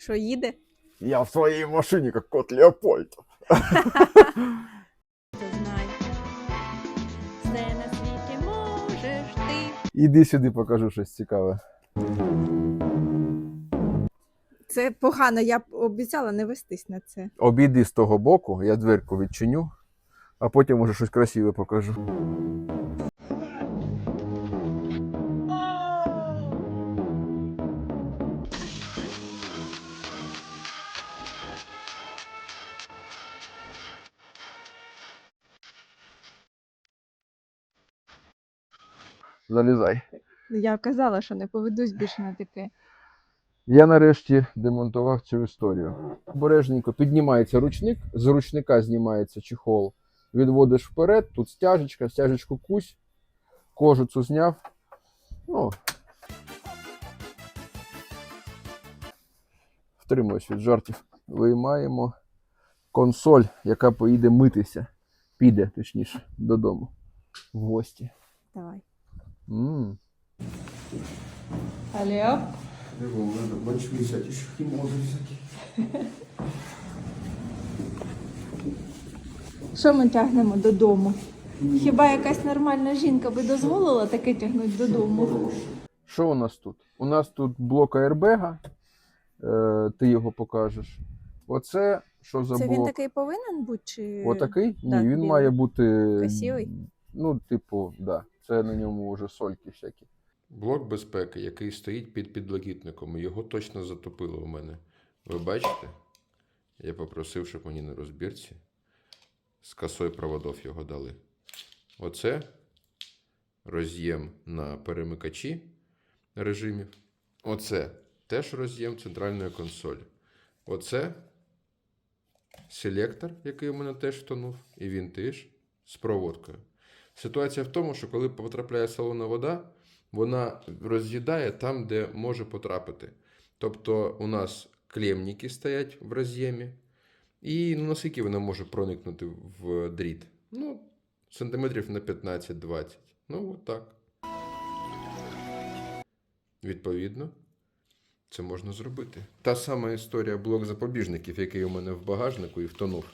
Що їде? Я в своей машине, как кот Леопольд. Все на світі можеш ти. Іди сюди, покажу щось цікаве. Це погано, я б обіцяла не вестись на це. Обійди з того боку, я дверку відчиню, а потім уже щось красиве покажу. Залізай. Я казала, що не поведусь більше на таке. Я нарешті демонтував цю історію. Обережненько піднімається ручник, з ручника знімається чехол, відводиш вперед, тут стяжечка, стяжечку кусь, кожуцю зняв. Ну, втримуюсь від жартів. Виймаємо консоль, яка поїде митися. Піде, точніше, додому. В гості. Давай. М Алло? Бачиш, висять, ще хімози всякі. Що ми тягнемо додому? Хіба якась нормальна жінка би дозволила таке тягнути додому? Що у нас тут? У нас тут блок аербега, е, ти його покажеш. Оце що за Це він такий повинен бути? Чи... Отакий? Ні, Так, він білий. має бути. Красивий? Ну, типу, да. Це на ньому вже сольки всякі. Блок безпеки, який стоїть під підлокітником, його точно затопило у мене. Ви бачите? Я попросив, щоб мені на розбірці з косою проводов його дали. Оце роз'єм на перемикачі режимів. Оце теж роз'єм центральної консолі. Оце селектор, який у мене теж втонув, і він теж з проводкою. Ситуація в тому, що коли потрапляє солона вода, вона роз'їдає там, де може потрапити. Тобто у нас клемніки стоять в роз'ємі, і ну, наскільки вона може проникнути в дріт? Ну, сантиметрів на 15-20. Ну, от так. Відповідно, це можна зробити. Та сама історія блок запобіжників, який у мене в багажнику і втонув.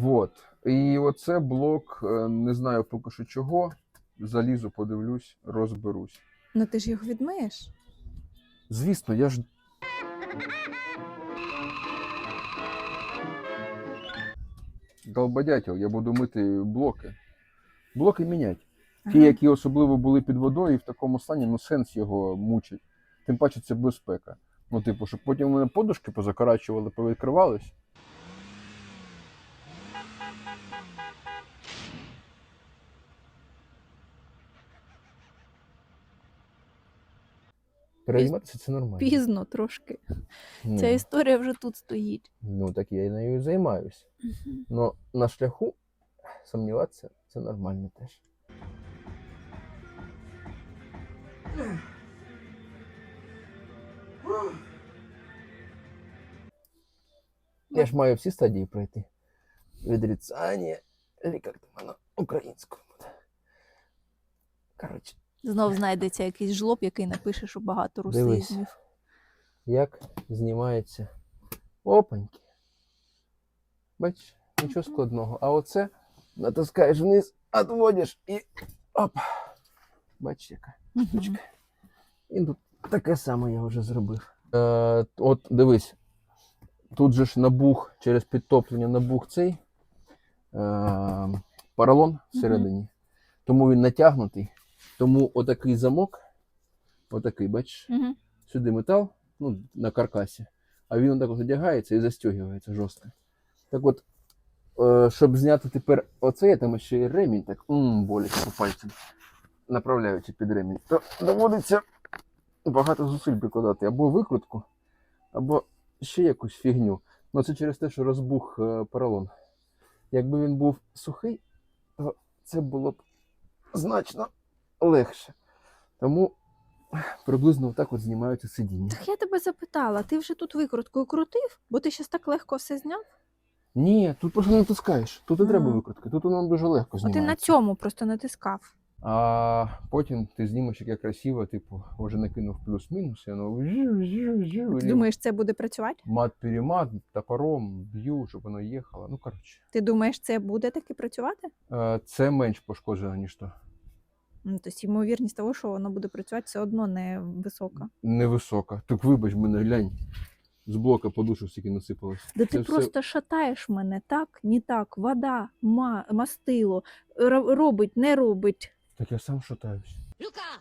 Вот. І оце блок, е, не знаю поки що чого. Залізу, подивлюсь, розберусь. Ну ти ж його відмиєш? Звісно, я ж. Долбодятел, я буду мити блоки. Блоки міняти. Ті, Ага. які особливо були під водою і в такому стані, ну сенс його мучить. Тим паче це безпека. Ну, типу, щоб потім у мене подушки позакарачували, повідкривались. Перейматися це нормально. Пізно трошки. Ні. Ця історія вже тут стоїть. Ну, так я і нею і займаюсь. Но на шляху сумніватися це нормально теж. Я ж маю всі стадії пройти. Відрицання, як воно українською буде. Коротше, Знов знайдеться якийсь жлоб, який напише, що багато Дивись. русизмів. як знімається опаньки. Бачиш, нічого складного. А оце натискаєш вниз, відводиш і оп. Бачиш, яка штучка. І тут таке саме я вже зробив. Е, от дивись, тут же ж набух через підтоплення набух цей е, поролон всередині. Тому він натягнутий. Тому отакий замок, отакий, бачиш, Мгм. сюди метал, ну, на каркасі, а він отак от одягається і застягується жорстко. Так от, е, щоб зняти тепер оце, я там ще й ремінь, так м, боляче по пальцям, направляючи під ремінь, то доводиться багато зусиль прикладати або викрутку, або ще якусь фігню. Ну це через те, що розбух е, поролон. Якби він був сухий, то це було б значно легше. Тому приблизно отак от знімаються сидіння. Так я тебе запитала, ти вже тут викруткою крутив, бо ти щас так легко все зняв? Ні, тут просто не натискаєш. Тут не треба викрутки, тут воно дуже легко А ти на цьому просто натискав. А потім ти знімеш яке красиво, типу, вже накинув плюс-мінус, і воно живи. Ти думаєш, це буде працювати? Мат-перемат, топором б'ю, щоб воно їхало. Ну, коротше. Ти думаєш, це буде таки працювати? Е, Це менш пошкоджено, ніж то. Ну, тобто ймовірність того, що воно буде працювати, все одно не висока. Невисока. Так вибач мене, глянь. З блока подушок стільки насипалось. Да Це ти все- просто шатаєш мене, так, не так, вода, ма, мастило, ро- робить, не робить. Так я сам шатаюсь. Luca.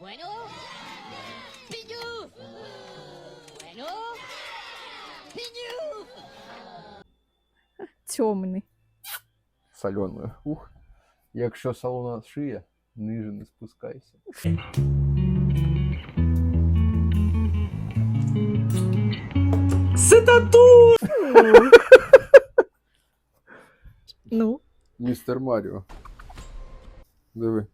Bueno. Цьомний. Соленою. Ух. Якщо салона шиє, ниже не спускайся. Ну, Містер Маріо. Диви.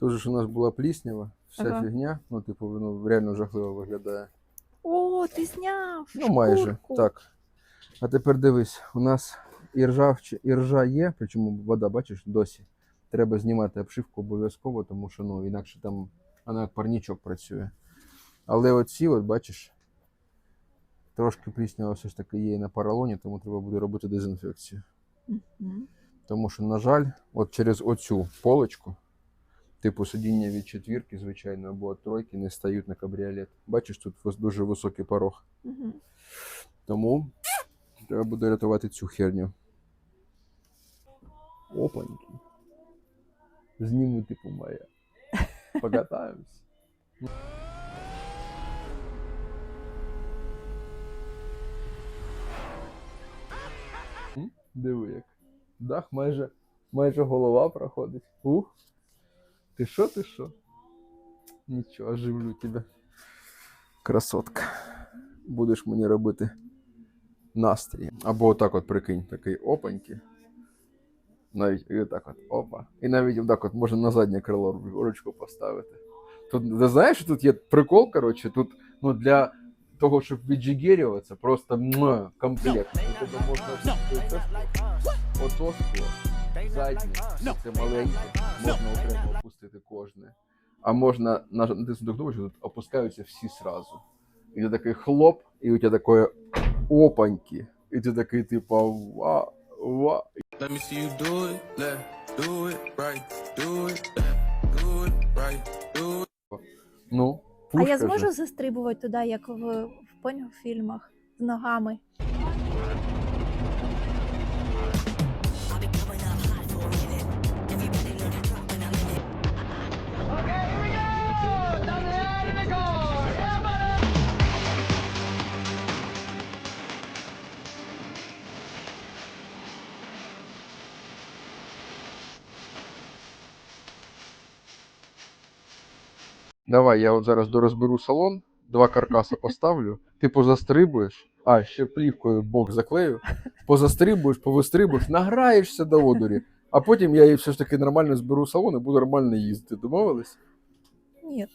Тут ж у нас була пліснява, вся Ага. фігня. Ну, типу, воно реально жахливо виглядає. о, ти зняв. Ну, майже. шкурку. Так. А тепер дивись, у нас і ржа, вч- і ржа є, причому вода, бачиш, досі. Треба знімати обшивку обов'язково, тому що ну, інакше там вона як парнічок працює. Але оці, от бачиш, трошки пліснява все ж таки є і на поролоні, тому треба буде робити дезінфекцію. Мгм. Тому що, на жаль, от через оцю полочку, типу сидіння від четвірки, звичайно, або від тройки, не стають на кабріолет. Бачиш, тут дуже високий порог. Мгм. Тому треба буде рятувати цю херню. Опаньки. Зніму типу моя. Покатаємось. М? Диви як. Дах майже, майже голова проходить. Ух. Ти що, ти що? Нічого, оживлю тебе. Красотка. Будеш мені робити настрій. Або отак от прикинь, такий опаньки. Навіть і отак от опа. І навіть отак от можна на заднє крило ручку поставити. Тут, ти знаєш, тут є прикол, коротше, тут ну, для того, щоб віджигерюватися, просто муа, комплект. Тебе можна ото заднє, це маленьке, можна окремо опустити кожне. А можна натиснути кнопку, що тут опускаються всі сразу. І ти такий хлоп, і у тебе таке опаньки. І ти такий, типу, ва, ва. Let me see you do it, let, do it, right, do it, left, do it, right, do it. Ну, А я зможу же. застрибувати туди, як в, в поняв, фільмах, з ногами. Давай, я от зараз дорозберу салон, два каркаса поставлю, ти позастрибуєш, а ще плівкою бок заклею, позастрибуєш, повистрибуєш, награєшся до одурі, а потім я її все ж таки нормально зберу салон і буду нормально їздити. Домовились? Ні.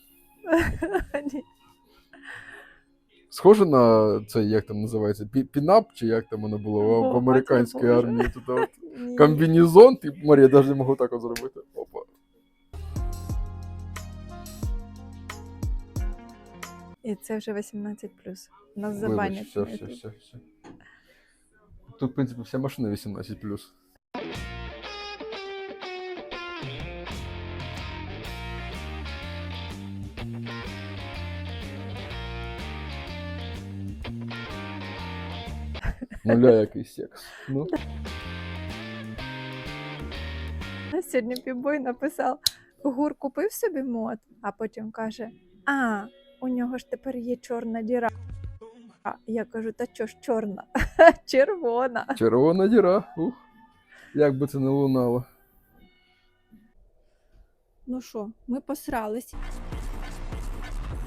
Схоже на це, як там називається, пінап, чи як там воно було в, в американській армії. Тут комбінезон, ти, Марія, навіть не можу так зробити. Опа. І це вже 18 плюс. Нас забанять. все, на все, все, все. Тут, в принципі, вся машина 18 Нуля який секс. Ну, А Сьогодні пібой написав: Гур купив собі мод, а потім каже: А, у нього ж тепер є чорна діра. А Я кажу, та чо ж чорна? Червона. червона діра. Ух. Як би це не лунало. Ну що, ми посрались.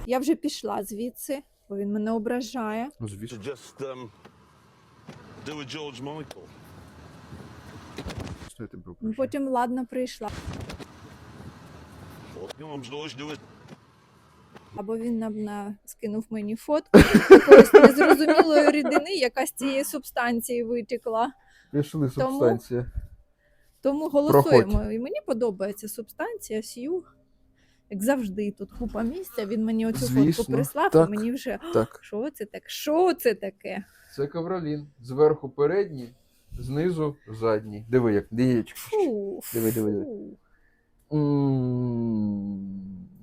Я вже пішла звідси, бо він мене ображає. Ну, звісно. just um, do a George Michael. Що я тебе Ну. Потім ладно прийшла. You know, George, do it. Або він нам на... скинув мені фотку якоїсь незрозумілої рідини, яка з цієї субстанції витекла. Пішли Тому- субстанція. Тому голосуємо. І мені подобається субстанція Сью. Як завжди, тут купа місця. Він мені оцю Звісно, фотку прислав, так. і мені вже Так. що це так? Що це таке? Це ковролін. Зверху передній, знизу задній. Диви, як. Фу, Диви, диви, диви.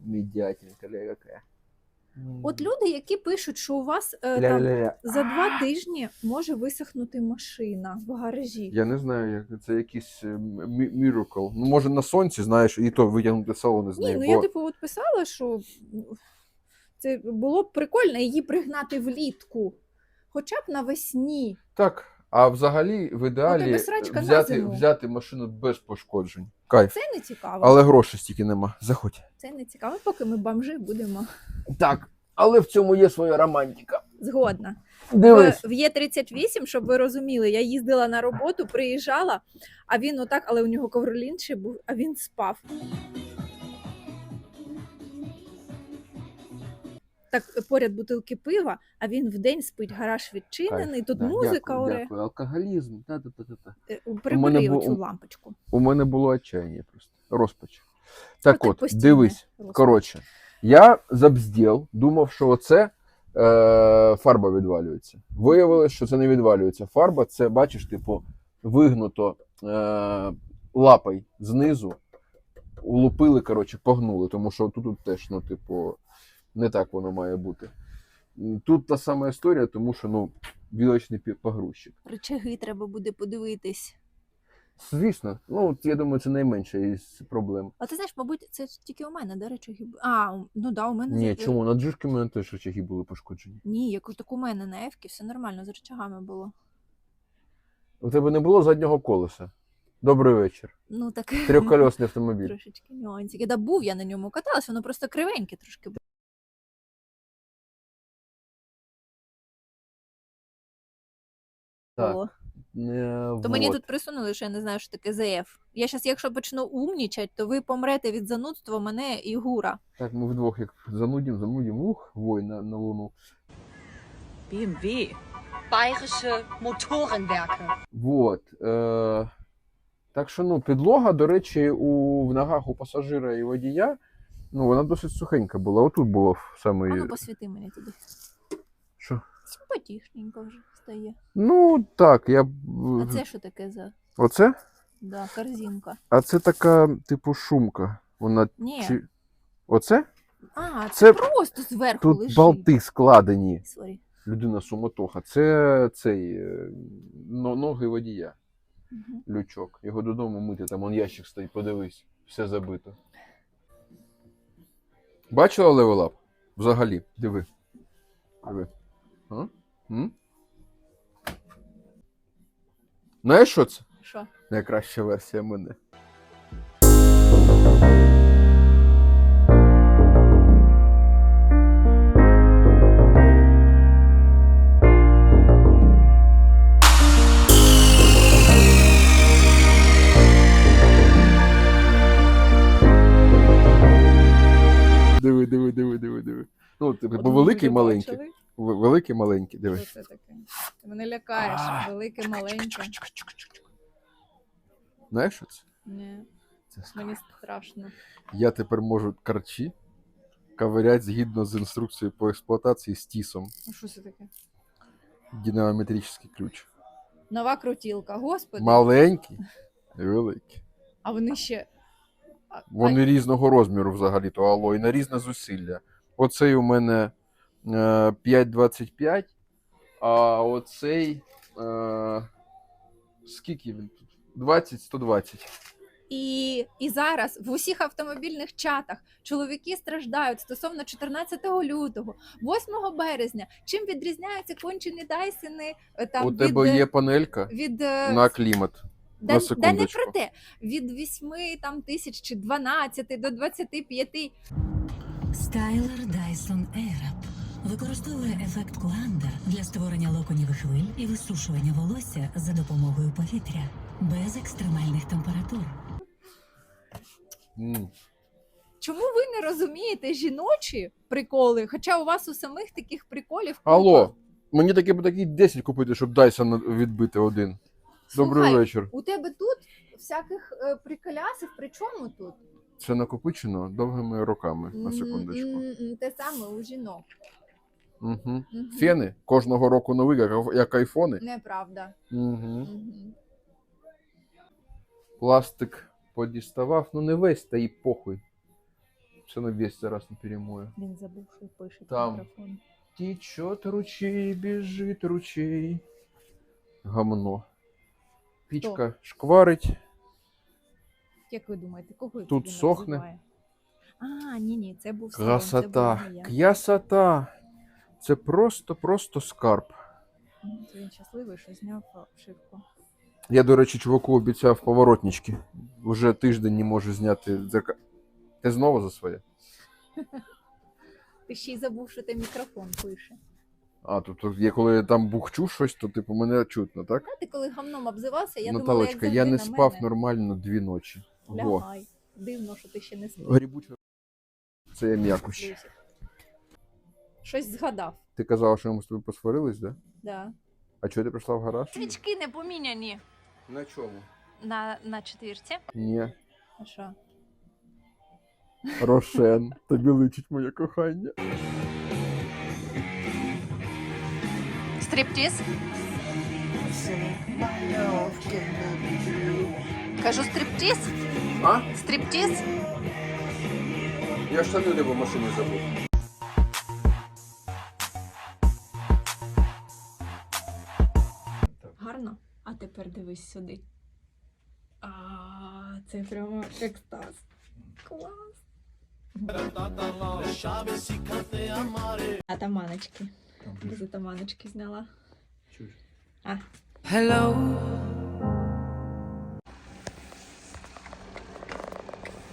Фу. М, Медятинка, ля яка. От люди, які пишуть, що у вас е, там за два тижні може висохнути машина в гаражі. Я не знаю, як це якийсь е, мі- miracle. Ну, може, на сонці, знаєш, і то витягнути салони з Ні, неї. ну бо... я типу от писала, що ну, це було б прикольно її пригнати влітку, хоча б навесні. Так, а взагалі в ідеалі тебе взяти, взяти машину без пошкоджень. Кайф. Це не цікаво. Але грошей стільки нема. Заходь. Це не цікаво, поки ми бомжи будемо. Так, але в цьому є своя романтика. Згодна. Дивись. В, в Є38, щоб ви розуміли, я їздила на роботу, приїжджала, а він отак, але у нього ковролін ще був, а він спав. Так, поряд бутилки пива, а він вдень спить, гараж відчинений, тут Да, музика дякую, оре. дякую. Алкоголізм. Та-та-та-та. Е, Прибери бу- оцю у- лампочку. У мене було отчаяння просто. Розпач. Так Оце от, дивись. розпач. Коротше, я забзділ, думав, що оце е, фарба відвалюється. Виявилось, що це не відвалюється. Фарба це, бачиш, типу, вигнуто е, лапой знизу, улупили, коротше, погнули, тому що тут теж, ну, типу, не так воно має бути. Тут та сама історія, тому що ну, вілочний погрузчик. Рычаги треба буде подивитись. Звісно, ну от я думаю, це найменша із проблем. А ти знаєш, мабуть, це ж тільки у мене, да, речаги. бу- А, ну да, у мене Ні, чому? На джишки в мене теж речаги були пошкоджені. Ні, як так у мене на Ефкі все нормально, з рычагами було. У тебе не було заднього колеса. Добрий вечір. Ну так Трьохкольосний автомобіль. трошечки нюансики. Да був я на ньому каталась, воно просто кривеньке трошки було. Так. Е, То мені вот. тут присунули, що я не знаю, що таке ЗФ. Я зараз, якщо почну умнічать, то ви помрете від занудства мене і гура. Так, ми вдвох як занудім, занудім, ух, вой на, на луну. BMW. Bayerische Motorenwerke. Вот. Е, так що, ну, підлога, до речі, у, в ногах у пасажира і водія, ну, вона досить сухенька була. Отут було саме. А ну посвіти мені туди. Що? Симпатішненько вже стає. Ну, так, я. А це що таке за Оце? да, корзинка? А це така, типу, шумка. Вона Ні. чи. Оце? А, це, Це- просто зверху Тут лежить. болти складені. Сорі. Людина суматоха. Це цей е, но- ноги водія, Мгм. лючок. Його додому мити, там он ящик стоїть, подивись, все забито. Бачила левелап? Взагалі, диви. Диви. А? М? Знаєш, що це? Що? Найкраща версія мене. Диви, диви, диви, диви, диви. Ну, типу, бо великий, маленький. Бачили? В- Великий, маленький, диви. Що це таке? Ти мене лякаєш. Велике, маленьке. Знаєш, що це? Ні, Це мені страшно. Я тепер можу карчі ковирять згідно з інструкцією по експлуатації з тісом. Ну що це таке? Динамометричний ключ. Нова крутілка, господи. Маленький і великий. А вони ще. А- Вони різного розміру взагалі-то алло, і на різне зусилля. Оцей у мене 5,25, а оцей. Е, скільки він тут? 20-120. І, і зараз в усіх автомобільних чатах чоловіки страждають стосовно 14 лютого, 8 березня. Чим відрізняються кончені дайсини е, там У від, тебе є панелька від е, на клімат. да, на да не про те, від 8 там тисяч чи 12 до 25. Стайлер Dyson Airwrap використовує ефект Куандер для створення локонів хвиль і висушування волосся за допомогою повітря без екстремальних температур. М. Чому ви не розумієте жіночі приколи? Хоча у вас у самих таких приколів купа. Алло, мені таке б такі 10 купити, щоб Dyson відбити один. Добрий вечір. У тебе тут всяких е, приколясів, при чому тут? це накопичено довгими роками, на секундочку. Те саме у жінок. Угу. Мгм. Фени кожного року нові, як, як айфони. Неправда. Угу. Мгм. Пластик подіставав, ну не весь, та й похуй. Все на весь зараз не перемою. Він забув, що пише Там. мікрофон. Течет ручей, бежит ручей. Гамно. Пічка шкварить. Як ви думаєте, кого Тут він сохне. обзиває? А, ні, ні, це був Красота. Красота. Це просто-просто скарб. Він щасливий, що зняв обшивку. Я, до речі, чуваку обіцяв поворотнички. Уже тиждень не можу зняти дзерка. Ти знову за своє? Ти ще й забув, що ти мікрофон пише. А, тобто, я коли там бухчу щось, то типу мене чутно, так? А ти коли гамном обзивався, я думала, Наталочка, як я не на спав мене. нормально дві ночі. Лягай. Дивно, що ти ще не спав. Грібуча. Це я м'якощ. Щось згадав. Ти казала, що ми з тобою посварились, да? Да. А чого ти прийшла в гараж? Свічки не поміняні На чому? на, на четвірці. Ні. А що? Рошен, тобі личить моє кохання. Стриптіз. Кажу стриптіз. А? Стриптіз. Я штани в машині забув. А тепер дивись сюди. А, це прямо екстаз. Клас. Атаманочки. Без атаманочки зняла. Чуєш? А. Hello.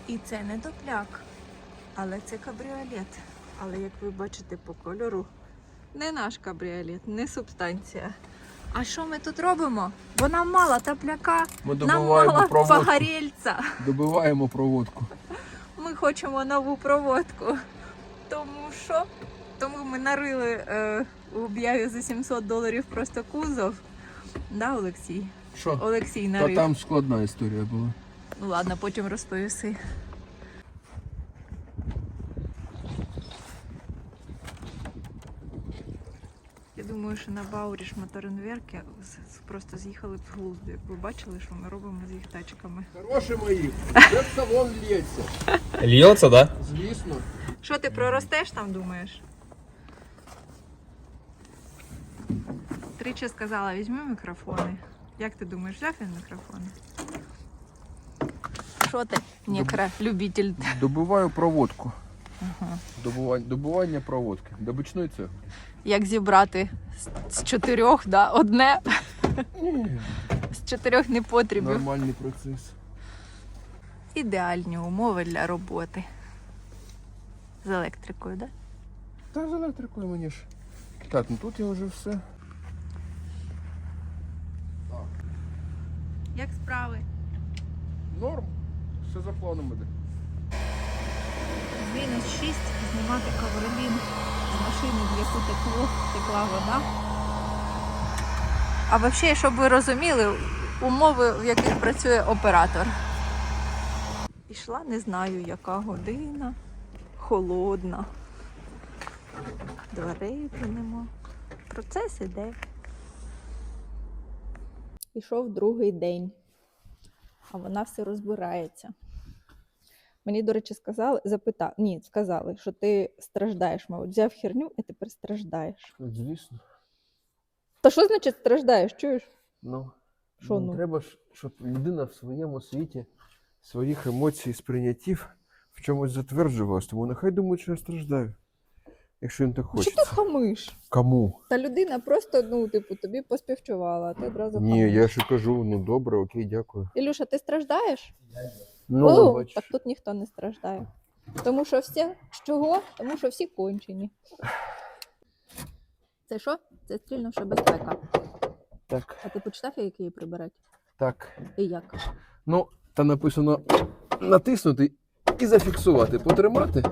І це не допляк, але це кабріолет. Але як ви бачите по кольору, не наш кабріолет, не субстанція. А що ми тут робимо? Бо нам мало топляка, Ми нам мало проводку. погорільця. Добиваємо проводку. Ми хочемо нову проводку. Тому що? Тому ми нарили е, у об'яві за 700 доларів просто кузов. Да, Олексій? Що? Олексій Та там складна історія була. Ну ладно, потім розповіси. Я думаю, що на Баурі Шматоренверки з- з- просто з'їхали б з глузду, як ви бачили, що ми робимо з їх тачками. Хороші мої, це в салон лється. Льется, да? Звісно. Що ти проростеш там, думаєш? Тричі сказала, візьми мікрофони. Як ти думаєш, взяв він мікрофони? Що ти, некра, любитель? Добиваю проводку. Ага. Добування, добування проводки. Добичної цегли. Як зібрати з- чотирьох, да, одне з чотирьох непотрібів. Нормальний процес. Ідеальні умови для роботи. З електрикою, да? Та з електрикою мені ж. Так, ну тут я вже все. Як справи? Норм. Все за планом іде. Мінус 6 знімати ковролін з машини, в яку текло, текла вода. А взагалі, щоб ви розуміли, умови, в яких працює оператор. Пішла, не знаю, яка година. Холодна. Дверей нема. Процес іде. Пішов другий день, а вона все розбирається. Мені, до речі, сказали, запитали, ні, сказали, що ти страждаєш, мабуть, взяв херню і тепер страждаєш. Звісно. Та що значить страждаєш? Чуєш? Ну, Що ну? Треба ж, щоб людина в своєму світі своїх емоцій, сприйняттів в чомусь затверджувалась, тому нехай думають, що я страждаю. Якщо їм так Що ти хочеться. хамиш? Кому? Та людина просто, ну, типу, тобі поспівчувала, а ти одразу Ні, хамиш. я ще кажу, ну добре, окей, дякую. Ілюша, ти страждаєш? Ну, О, так тут ніхто не страждає. Тому що всі. Чого? Тому що всі кончені. Це що? Це стрільнувша безпека. Так, А ти почитав, як її прибирати? так. І як? Ну, там написано натиснути і зафіксувати, потримати.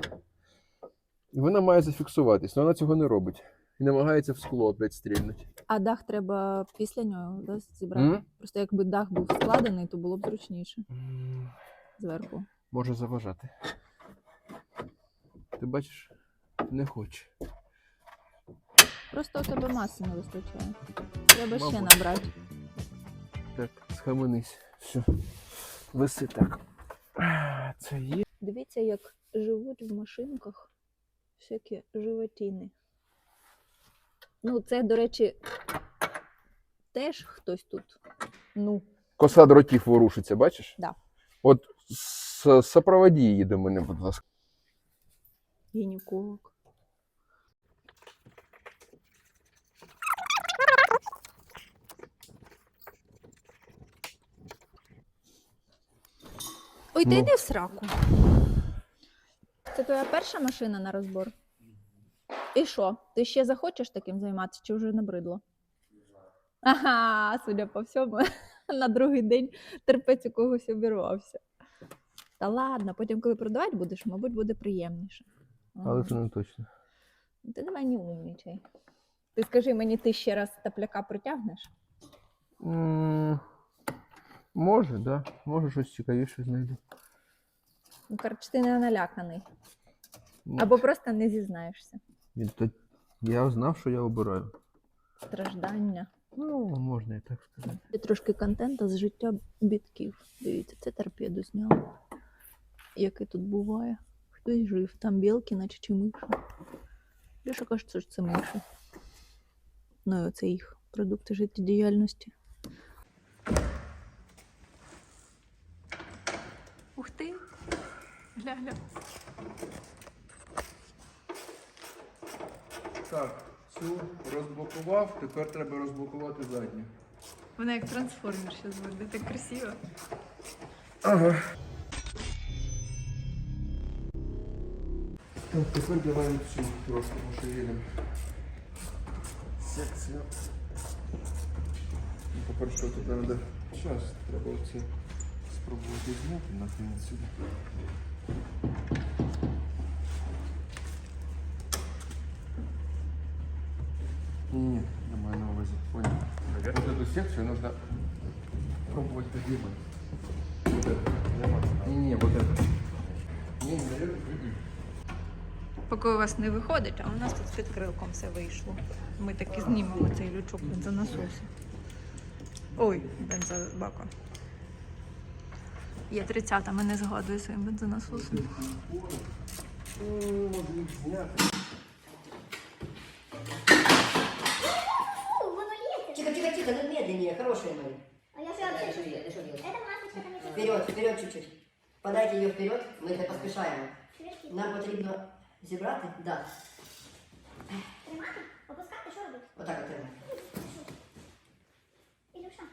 І вона має зафіксуватись, але вона цього не робить. І намагається в скло опять стрільнути. А дах треба після нього да, зібрати. М? Просто якби дах був складений, то було б зручніше зверху. може заважати. Ти бачиш? Не хоче. Просто у тебе маси не вистачає. Треба ще набрати. Так, схаменись. Все. Виси так. Це є. Дивіться, як живуть в машинках всякі животіни. Ну, це, до речі, теж хтось тут. Ну, Коса дротів ворушиться, бачиш? Да. От сопроводі її до мене, будь ласка. гінеколог. Ой, ти Ну. йди в сраку. Це твоя перша машина на розбор? І що? Ти ще захочеш таким займатися, чи вже набридло? Ага, судя по всьому, на другий день терпець у когось обірвався. Та ладно, потім, коли продавати будеш, мабуть, буде приємніше. Але це не точно. Ти давай не умнічай. Ти скажи мені, ти ще раз тапляка притягнеш? М, Може, да. Може щось цікавіше знайду. Ну, коротше, ти не наляканий. Ні. Або просто не зізнаєшся. Він то- Я знав, що я обираю. Страждання. Ну, можна і так сказати. І трошки контента з життя бітків. Дивіться, це торпеду зняли. Яке тут буває. Хтось жив, там білки, наче чи миші. Ліша каже, що це миші. Ну, і оце їх продукти життєдіяльності. Ух ти. Гля-гля. Так, цю розблокував, тепер треба розблокувати задню. Вона як трансформер ще звуде, так красиво. Ага. тепер давай цю просто поширимо. Секцію. Ну, По-перше, тут треба час, треба оці спробувати зняти накинути сюди. Не-не, я маю на увазі. Понял. Вот эту секцию нужно пробовать подъебать. Вот это. Не-не, вот это. Не, не, наверх. Поки у вас не виходить, а у нас тут з підкрилком все вийшло. Ми таки знімемо цей лючок бензонасосу. Ой, бензобака. Є 30 ми не згадую своїм бензонасосом. Тихо, тихо, тихо, ну медленнее, хорошие мои. А я Давай, все что делать, что делать? Это масочка там еще. Вперед, вперед чуть-чуть. Подайте ее вперед, мы это поспішаємо. Швидкі. Нам потрібно зібрати, да, Тримати? Опускати, що робити? отак от треба. Ілюша.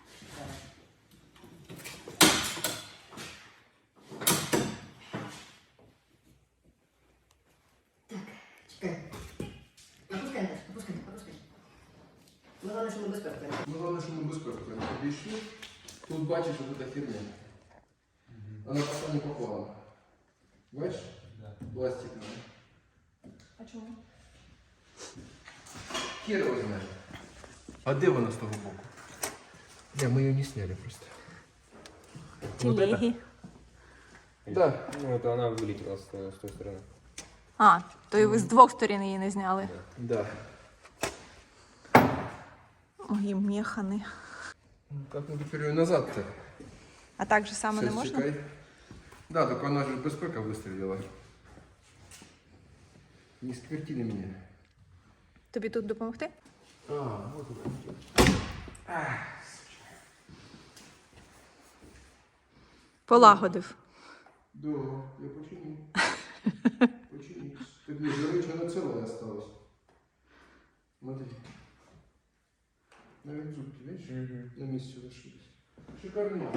Чекай. Опускай, Наташ, опускай, опускай. Ну, головне, що ми безпеку треба. Ну, головне, що ми безпеку прямо підійшли. Тут бачиш, що тут херня. Вона пока не попала. Бачиш? Пластиковая. А чому? Хер его знает. А де вона з того боку? Не, мы ее не сняли просто. Телеги. Да. Ну, это она вылетела с, той- с той стороны. А, то і ви з двох сторін її не зняли. Да. Ой, механи. Ну, как мы теперь ее назад-то? А так же само не Щас, можна? чекай. Да, только она же безпека выстрелила. Не сквертили меня. Тобі тут допомогти? А, вот это. Полагодив. Да, я. Так не до речі, вона ціла осталась. Смотри. Навіть зубки, видиш? На місці лишились. Шикарно.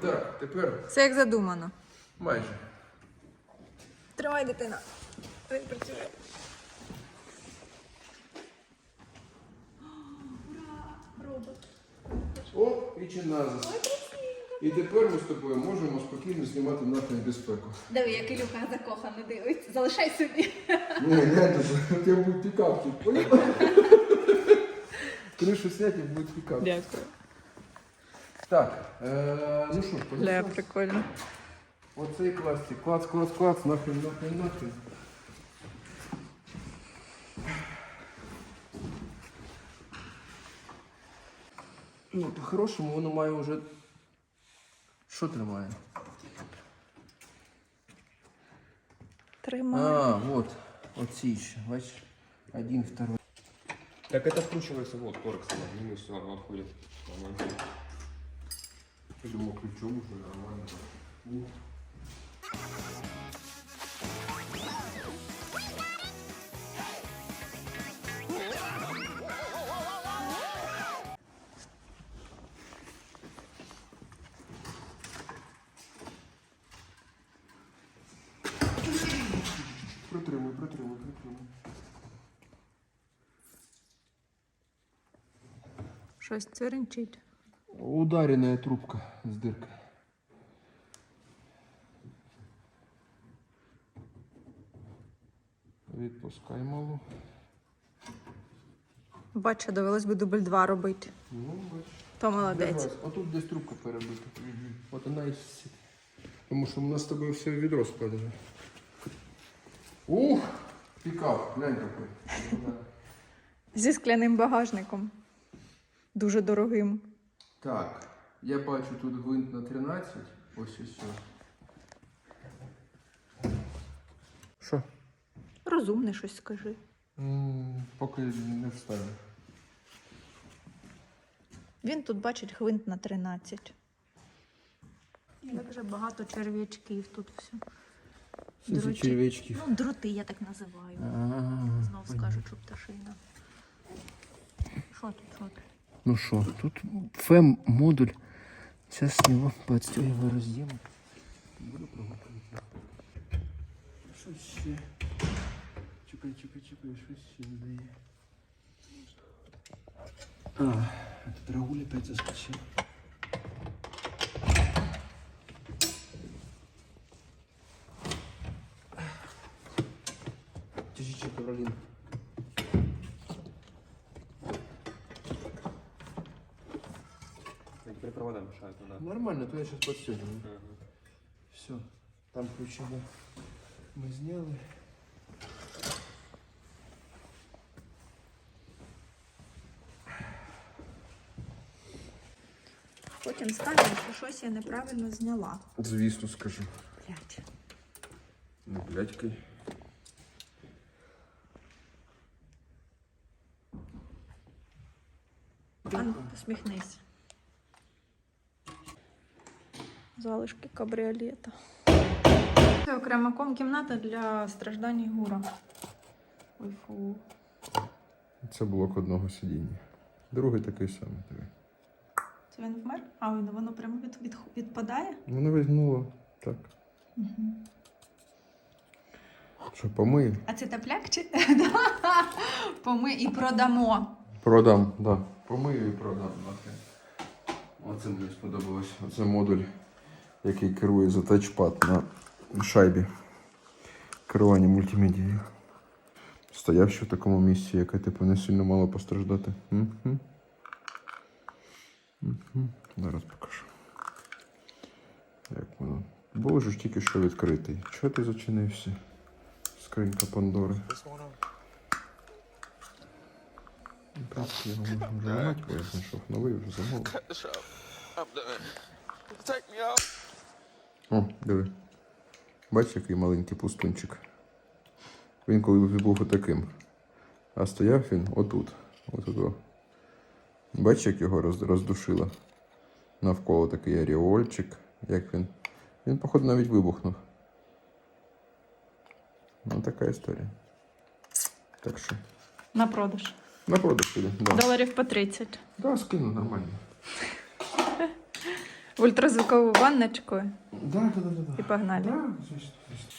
Так, тепер Все як задумано. майже. Тримай дитина. Він працює. О, і чи назис. І тепер ми з тобою можемо спокійно знімати нахрен безпеку. Диви, як Ілюха закохано дивиться. Залишай собі. Не, глянь, у тебе будет пикапчик, понял? Крышу снять и. Дякую. Так, э, ну что ж, Бля, прикольно. Оцей пластик. Клац, клац, клац, нахрен, нахрен, нахрен. Ну, по-хорошому воно має вже. Що тримає? Тримай. А, вот. Оці ще, бачиш? Один, второй. Так это вкручивается вот корексом, одним все оно отходит. Нормально. Я думал, ключом уже нормально. Протримуй. Щось циринчить. Ударенная трубка с дыркой. Відпускай малу. Бача, довелось би дубль 2 робити. Ну, бач. То молодець. Дивись, Отут десь трубка перебита. От вона і сі- Тому що у нас з тобою все відро спадає. Ух! Пікап, глянь. Ну. Зі скляним багажником. Дуже дорогим. Так, я бачу тут гвинт на 13. Ось і все. Що? Розумне щось скажи. М, Поки не встане. Він тут бачить гвинт на 13. Як же багато черв'ячків тут все. Це червячки. Ну, дроти я так називаю. Знов скажу, що пташина. Що тут, що тут? Ну що, тут фем модуль. Сейчас с него подстегиваю разъем. Буду пробовать. Що ще? Чекай, чекай, чекай, що ще не дає. А, тут Рагуль опять заскочил. А теперь провода мешают, ну да. Нормально, то я сейчас подстегиваю. Все, там ключи мы, мы сделали. Потім скажемо, що щось я неправильно зняла. Звісно, скажу. Блять. Не блядькай. Ан, посміхнись. Залишки кабріолета. Це окрема ком кімната для страждань гура. Ой, фу. Це блок одного сидіння. Другий такий самий. диви. Це він вмер? А він- воно прямо від, від, відпадає? Воно візьнуло так. Угу. Що, помию? А це тепляк чи? Поми і продамо. Продам, да. Помию і продам. Оце мені сподобалось. Оце модуль, який керує за тачпад на шайбі. Керування мультимедією. Стояв ще в такому місці, яке типу не сильно мало постраждати. Мгм. Мгм. Зараз покажу. Як воно. Боже ж тільки що відкритий. Чого ти зачинився? Скринька Пандори. В принципі, його можна бо я знайшов новий вже замовив. О, диви. Бачиш, який маленький пустунчик. Він коли був отаким. А стояв він отут. Отут. Бачиш, як його роз- роздушило? Навколо такий аріольчик. Як він. Він, походу, навіть вибухнув. Ну, така історія. Так що. На продаж. На продаж піде. Да. Доларів по 30. Да, скину нормально. Ультразвукову ванночку Да, да, да, да. і погнали. Да, звісно, звісно.